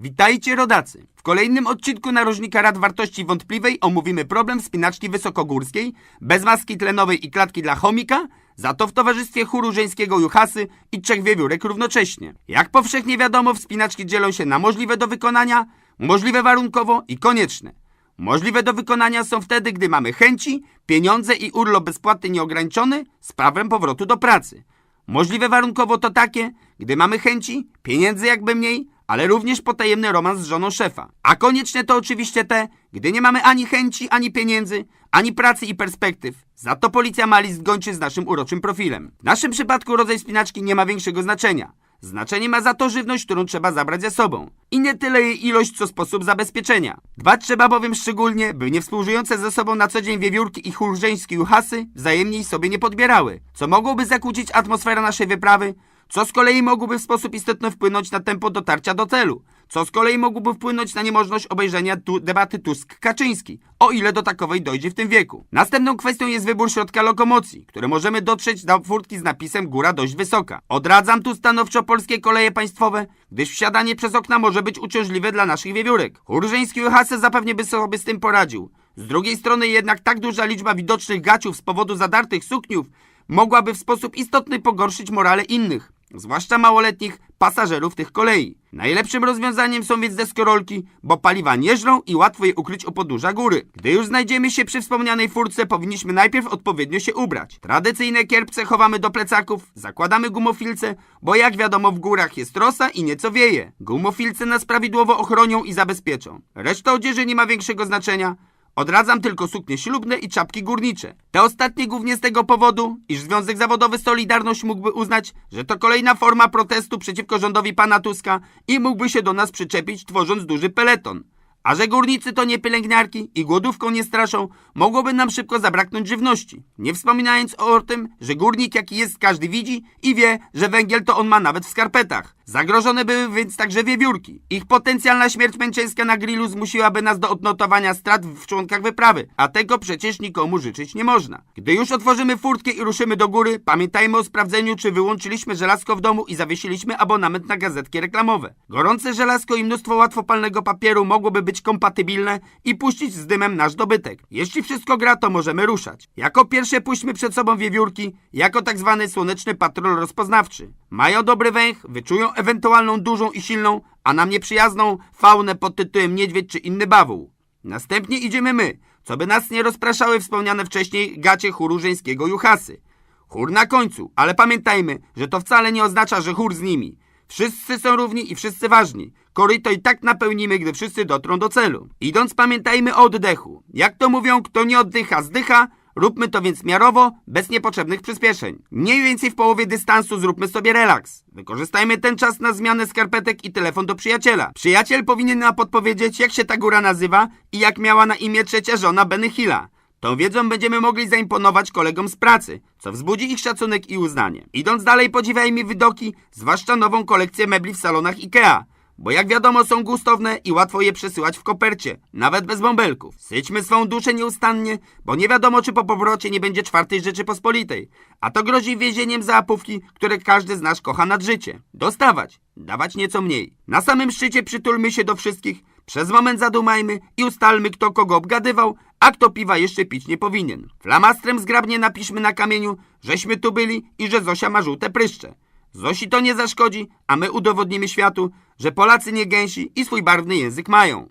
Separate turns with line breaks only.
Witajcie rodacy! W kolejnym odcinku narożnika Rad Wartości Wątpliwej omówimy problem wspinaczki wysokogórskiej, bez maski tlenowej i klatki dla chomika, za to w towarzystwie chóru żeńskiego Juchasy i trzech wiewiórek równocześnie. Jak powszechnie wiadomo, wspinaczki dzielą się na możliwe do wykonania, możliwe warunkowo i konieczne. Możliwe do wykonania są wtedy, gdy mamy chęci, pieniądze i urlop bezpłatny nieograniczony z prawem powrotu do pracy. Możliwe warunkowo to takie, gdy mamy chęci, pieniędzy jakby mniej, ale również potajemny romans z żoną szefa. A konieczne to oczywiście te, gdy nie mamy ani chęci, ani pieniędzy, ani pracy i perspektyw. Za to policja ma list gończy z naszym uroczym profilem. W naszym przypadku rodzaj spinaczki nie ma większego znaczenia. Znaczenie ma za to żywność, którą trzeba zabrać ze sobą. I nie tyle jej ilość, co sposób zabezpieczenia. Dbać trzeba bowiem szczególnie, by niewspółżyjące ze sobą na co dzień wiewiórki i chórżeńskie juchasy wzajemnie sobie nie podbierały, co mogłoby zakłócić atmosferę naszej wyprawy, co z kolei mogłoby w sposób istotny wpłynąć na tempo dotarcia do celu, co z kolei mogłoby wpłynąć na niemożność obejrzenia tu debaty Tusk-Kaczyński, o ile do takowej dojdzie w tym wieku. Następną kwestią jest wybór środka lokomocji, które możemy dotrzeć do furtki z napisem góra dość wysoka. Odradzam tu stanowczo polskie koleje państwowe, gdyż wsiadanie przez okna może być uciążliwe dla naszych wiewiórek. Chórżeński Juchasy zapewnie by sobie z tym poradził. Z drugiej strony jednak tak duża liczba widocznych gaciów z powodu zadartych sukniów mogłaby w sposób istotny pogorszyć morale innych, zwłaszcza małoletnich pasażerów tych kolei. Najlepszym rozwiązaniem są więc deskorolki, bo paliwa nie żrą i łatwo je ukryć u podnóża góry. Gdy już znajdziemy się przy wspomnianej furce, powinniśmy najpierw odpowiednio się ubrać. Tradycyjne kierpce chowamy do plecaków, zakładamy gumofilce, bo jak wiadomo w górach jest rosa i nieco wieje. Gumofilce nas prawidłowo ochronią i zabezpieczą. Reszta odzieży nie ma większego znaczenia, Odradzam tylko suknie ślubne i czapki górnicze. Te ostatnie głównie z tego powodu, iż Związek Zawodowy Solidarność mógłby uznać, że to kolejna forma protestu przeciwko rządowi pana Tuska i mógłby się do nas przyczepić, tworząc duży peleton. A że górnicy to nie pielęgniarki i głodówką nie straszą, mogłoby nam szybko zabraknąć żywności. Nie wspominając o tym, że górnik jaki jest każdy widzi i wie, że węgiel to on ma nawet w skarpetach. Zagrożone były więc także wiewiórki. Ich potencjalna śmierć męczeńska na grillu zmusiłaby nas do odnotowania strat w członkach wyprawy, a tego przecież nikomu życzyć nie można. Gdy już otworzymy furtkę i ruszymy do góry, pamiętajmy o sprawdzeniu, czy wyłączyliśmy żelazko w domu i zawiesiliśmy abonament na gazetki reklamowe. Gorące żelazko i mnóstwo łatwopalnego papieru mogłoby być kompatybilne i puścić z dymem nasz dobytek. Jeśli wszystko gra, to możemy ruszać. Jako pierwsze puśćmy przed sobą wiewiórki, jako tak zwany słoneczny patrol rozpoznawczy. Mają dobry węch, wyczują ewentualną dużą i silną, a nam nieprzyjazną faunę pod tytułem niedźwiedź czy inny bawół. Następnie idziemy my, co by nas nie rozpraszały wspomniane wcześniej gacie chóru żeńskiego Juchasy. Chór na końcu, ale pamiętajmy, że to wcale nie oznacza, że chór z nimi. Wszyscy są równi i wszyscy ważni. Koryto i tak napełnimy, gdy wszyscy dotrą do celu. Idąc pamiętajmy o oddechu. Jak to mówią, kto nie oddycha, zdycha. Róbmy to więc miarowo, bez niepotrzebnych przyspieszeń. Mniej więcej w połowie dystansu zróbmy sobie relaks. Wykorzystajmy ten czas na zmianę skarpetek i telefon do przyjaciela. Przyjaciel powinien nam podpowiedzieć, jak się ta góra nazywa i jak miała na imię trzecia żona Benny Hilla. Tą wiedzą będziemy mogli zaimponować kolegom z pracy, co wzbudzi ich szacunek i uznanie. Idąc dalej podziwiajmy widoki, zwłaszcza nową kolekcję mebli w salonach IKEA. Bo jak wiadomo są gustowne i łatwo je przesyłać w kopercie, nawet bez bąbelków. Syćmy swą duszę nieustannie, bo nie wiadomo czy po powrocie nie będzie czwartej Rzeczypospolitej. A to grozi więzieniem za apówki, które każdy z nas kocha nad życie. Dostawać, dawać nieco mniej. Na samym szczycie przytulmy się do wszystkich, przez moment zadumajmy i ustalmy kto kogo obgadywał, a kto piwa jeszcze pić nie powinien. Flamastrem zgrabnie napiszmy na kamieniu, żeśmy tu byli i że Zosia ma żółte pryszcze. Zosi to nie zaszkodzi, a my udowodnimy światu, że Polacy nie gęsi i swój barwny język mają.